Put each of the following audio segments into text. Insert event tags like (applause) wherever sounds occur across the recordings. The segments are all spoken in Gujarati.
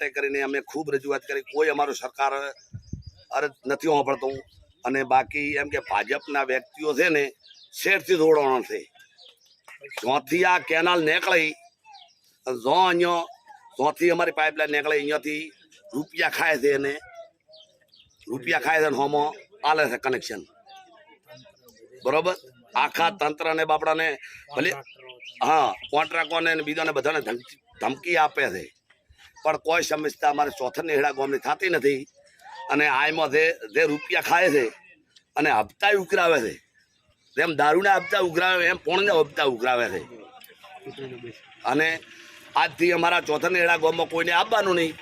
માટે કરીને અમે ખૂબ રજૂઆત કરી. કોઈ અમારું સરકાર અરજ નથી સાંભળતું. અને બાકી એમ કે ભાજપના વ્યક્તિઓ છે ને શેરથી દોડવાનો છે. જ્યાંથી આ કેનાલ નીકળી જો અહીંયા, જ્યાંથી અમારી પાઇપલાઇન નીકળે, અહીંયાથી રૂપિયા ખાય છે અને રૂપિયા ખાય છે અને હોમાં આલે છે કનેક્શન બરોબર? આખા તંત્રને બાપડાને ભલે, હા કોન્ટ્રાક્ટોને બીજાને બધાને ધમકી આપે છે. પણ કોઈ સમસ્યા અમારે ચોથની હેડા ગામની થતી નથી. અને આયમાં જે જે રૂપિયા ખાય છે અને હપ્તા ઉઘરાવે છે. જેમ દારૂના હપ્તા ઉઘરાવે એમ પોણના હપ્તા ઉઘરાવે છે. અને આજથી અમારા ચોથની હેડા ગામમાં કોઈને આપવાનું નહીં.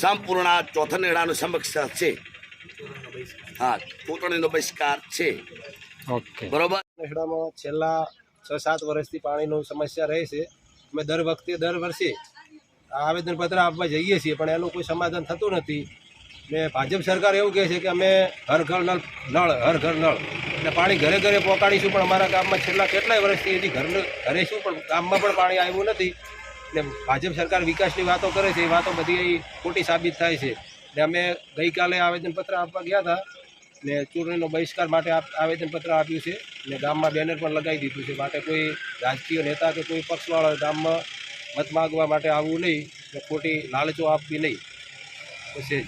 સંપૂર્ણ આ ચોથની હેડાનું સમક્ષ છે. હા ચૂંટણીનો બહિષ્કાર છે. બરોબર? નેહડામાં છેલ્લા છ સાત વર્ષથી પાણીનું સમસ્યા રહે છે. અમે દર વખતે દર વર્ષે આવેદનપત્ર આપવા જઈએ છીએ, પણ એનું કોઈ સમાધાન થતું નથી. ને ભાજપ સરકાર એવું કહે છે કે અમે હર ઘર નળ નળ, હર ઘર નળ. એટલે પાણી ઘરે ઘરે પહોંચાડીશું પણ અમારા ગામમાં છેલ્લા કેટલાય વર્ષથી એથી ઘર ઘરે શું, પણ ગામમાં પણ પાણી આવ્યું નથી. ને ભાજપ સરકાર વિકાસની વાતો કરે છે, એ વાતો બધી ખોટી સાબિત થાય છે. ને અમે ગઈકાલે આવેદનપત્ર આપવા ગયા હતા, ને ચૂંટણીનો બહિષ્કાર માટે આવેદનપત્ર આપ્યું છે. ને ગામમાં બેનર પણ લગાવી દીધું છે. માટે કોઈ રાજકીય નેતા કે કોઈ પક્ષવાળા ગામમાં મત માગવા માટે આવવું નહીં ખોટી લાલચો આપવી નહીં. પછી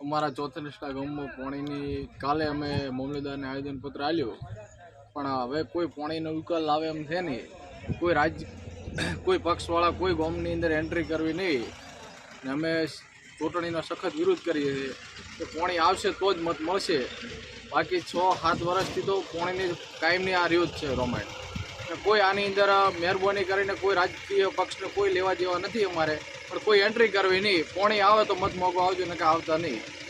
અમારા ચોત્રીસના ગામમાં પાણીની, કાલે અમે મામલેદારને આવેદનપત્ર આપ્યું. પણ હવે કોઈ પાણીનો ઉકેલ આવે એમ છે નહીં. કોઈ રાજ્ય (coughs) કોઈ પક્ષવાળા કોઈ ગામની અંદર એન્ટ્રી કરવી નહીં. ને અમે ચૂંટણીનો સખત વિરોધ કરીએ છીએ. કે પાણી આવશે તો જ મત મળશે. બાકી છ, સાત વર્ષથી તો પાણીની કાયમની આ રહ્યું છે, રોમાયણ. કોઈ આની અંદર મહેરબાની કરીને કોઈ રાજકીય પક્ષને કોઈ લેવા દેવા નથી અમારે. પણ કોઈ એન્ટ્રી કરવી નહીં. પોણી આવે તો મત મોગો આવજો ને કે આવતા નહીં.